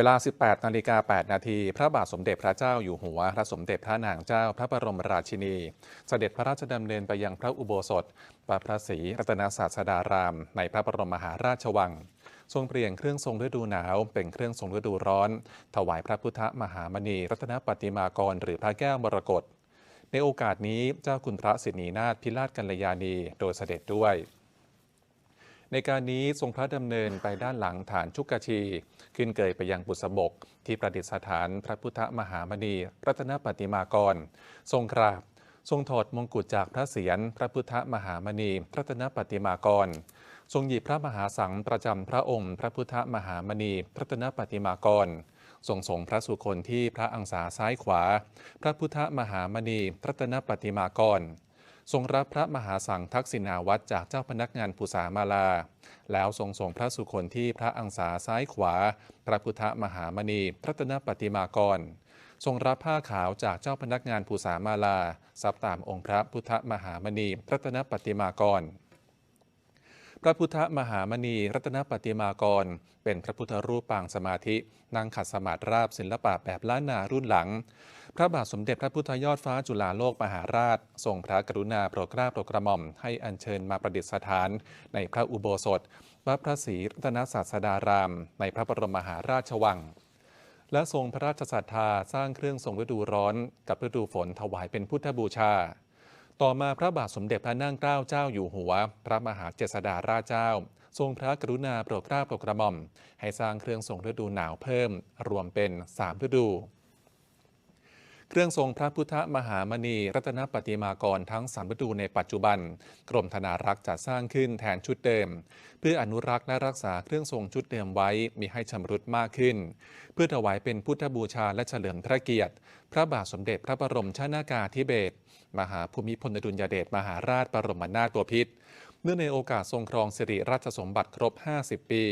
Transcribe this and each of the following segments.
เวลา 18 นาฬิกา 8 นาที พระบาทสมเด็จพระเจ้าอยู่หัว พระสมเด็จพระนางเจ้า พระบรมราชินี เสด็จพระราชดำเนินไปยังพระอุโบสถปพระศรีรัตนศาสดาราม ในพระบรมมหาราชวัง ทรงเปลี่ยนเครื่องทรงฤดูหนาว เป็นเครื่องทรงฤดูร้อน ถวายพระพุทธมหามณี รัตนปฏิมากร หรือพระแก้วมรกต ในโอกาสนี้เจ้าคุณพระสิทธินาถพิราชกัลยาณี โดยเสด็จด้วย ในการนี้ทรงพระดำเนินไปด้านหลังฐานชุกชี ขึ้นเกยไปยังบุษบก ที่ประดิษฐานพระพุทธมหามณี รัตนปฏิมากร ทรงกราบ ทรงถอดมงกุฎจากพระเศียรพระพุทธมหามณี รัตนปฏิมากร ทรงหยิบพระมหาสังประจำพระองค์ พระพุทธมหามณี รัตนปฏิมากรทรงส่งพระสุคนที่พระอังสาซ้ายขวา พระพุทธมหามณีรัตนปฏิมากร ทรงรับพระมหาสังทักษิณาวัตรจากเจ้าพนักงานภูษามาลา แล้วทรงส่งพระสุคนที่พระอังสาซ้ายขวา พระพุทธมหามณีพระตนปฏิมากร ทรงรับผ้าขาวจากเจ้าพนักงานภูษามาลาซับตามองค์พระพุทธมหามณีพระตนปฏิมากร พระพุทธมหามณีรัตนปฏิมากร เป็นพระพุทธรูปปางสมาธิ นั่งขัดสมาธิราบศิลปะแบบล้านนารุ่นหลัง พระบาทสมเด็จพระพุทธยอดฟ้าจุฬาโลกมหาราช ทรงพระกรุณาโปรดเกล้าโปรดกระหม่อม ให้อัญเชิญมาประดิษฐาน ในพระอุโบสถวัดพระศรีรัตนศาสดาราม ในพระบรมมหาราชวังและทรงพระราชศรัทธาสร้างเครื่องทรงฤดูร้อนกับฤดูฝนถวายเป็นพุทธบูชา ต่อมาพระบาทสมเด็จพระนั่งเกล้าเจ้าอยู่หัว พระมหาเจษฎาราชเจ้า ทรงพระกรุณาโปรดเกล้าโปรดกระหม่อม ให้สร้างเครื่องทรงฤดูหนาวเพิ่ม รวมเป็น 3 ฤดู เครื่องทรงพระพุทธมหามณี รัตนปฏิมากรทั้งสามฤดูในปัจจุบัน กรมธนารักษ์จัดสร้างขึ้นแทนชุดเดิม เพื่ออนุรักษ์และรักษาเครื่องทรงชุดเดิมไว้มีให้ชำรุดมากขึ้น เพื่อถวายเป็นพุทธบูชาและเฉลิมพระเกียรติ พระบาทสมเด็จพระบรมชนากาธิเบศรมหาภูมิพลอดุลยเดชมหาราชบรมนาถบพิตรเนื่องในโอกาสทรงครองสิริราชสมบัติครบ 50 ปี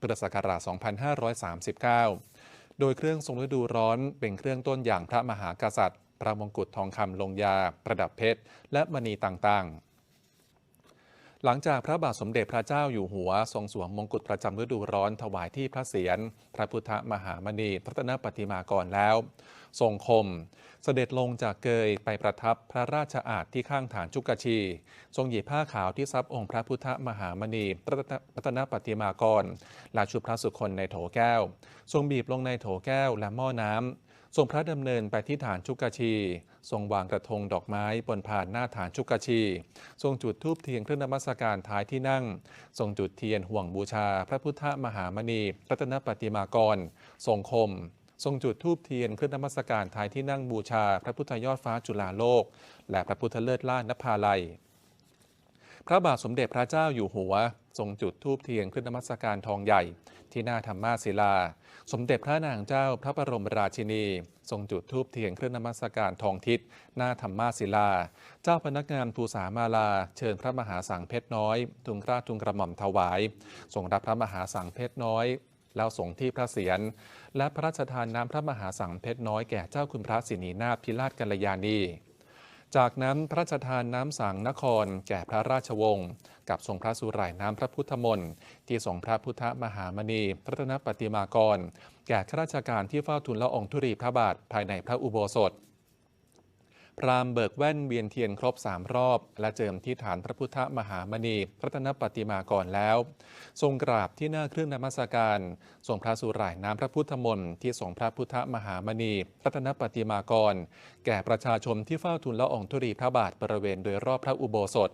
พุทธศักราช2539 โดยเครื่องทรงฤดูร้อนเป็นเครื่องต้นอย่างพระมหากษัตริย์ พระมงกุฎทองคำลงยา ประดับเพชร และมณีต่างๆ หลังจากพระบาทสมเด็จพระเจ้าอยู่หัว ทรงสวมมงกุฎประจำฤดูร้อนถวายที่พระเศียรพระพุทธมหามณีรัตนปฏิมากรแล้ว ทรงคม เสด็จลงจากเกยไปประทับพระราชอาณที่ข้างฐานจุกชี ทรงหยิบผ้าขาวที่ซับองค์พระพุทธมหามณีรัตนปฏิมากรและชุดพระสุคนในโถแก้ว ทรงบีบลงในโถแก้วและหม้อน้ำ ทรงพระดำเนินไปที่ฐานชุกชี ทรงวางกระทงดอกไม้บนผ่านหน้าฐานชุกชี ทรงจุดธูปเทียนเครื่องนมัสการท้ายที่นั่ง ทรงจุดเทียนห่วงบูชา พระพุทธมหามณี รัตนปฏิมากร ทรงคม ทรงจุดธูปเทียนเครื่องนมัสการท้ายที่นั่งบูชา พระพุทธยอดฟ้าจุฬาโลก และพระพุทธเลิศล่านภาลัย พระบาทสมเด็จพระเจ้าอยู่หัว ทรงจุดธูปเทียนขึ้นนมัสการทองใหญ่ ที่หน้าธรรมาศิลา สมเด็จพระนางเจ้าพระบรมราชินี ทรงจุดธูปเทียนเครื่องนมัสการทองทิศหน้าธรรมาศิลา เจ้าพนักงานภูษามาลา เชิญพระมหาสังเพชรน้อยทุงราชทุงกระหม่อมถวายทรงรับพระมหาสังเพชรน้อยแล้วส่งที่พระเศียรและพระราชทานน้ำพระมหาสังเพชรน้อยแก่เจ้าคุณพระสินีนาถพิราชกัลยาณี จากนั้นพระราชทานน้ำสังนคร แก่พระราชวงศ์กับทรงพระสุร่ายน้ำพระพุทธมนต์ที่ทรงพระพุทธมหามณีรัตนปฏิมากร แก่ข้าราชการที่เฝ้าทูลละองธุรีพระบาทภายในพระอุโบสถ พรามเบิกแว่นเวียนเทียนครบสามรอบ และเจิมที่ฐานพระพุทธมหามณีรัตนปฏิมากรแล้ว ทรงกราบที่หน้าเครื่องนมัสการทรงพระสุร่ายน้ำพระพุทธมนต์ที่ทรงพระพุทธมหามณีรัตนปฏิมากร แก่ประชาชนที่เฝ้าทูลละอองธุรีพระบาทบริเวณโดยรอบพระอุโบสถ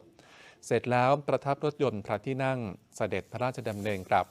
เสร็จแล้วประทับรถยนต์พระที่นั่งเสด็จพระราชดำเนินกลับ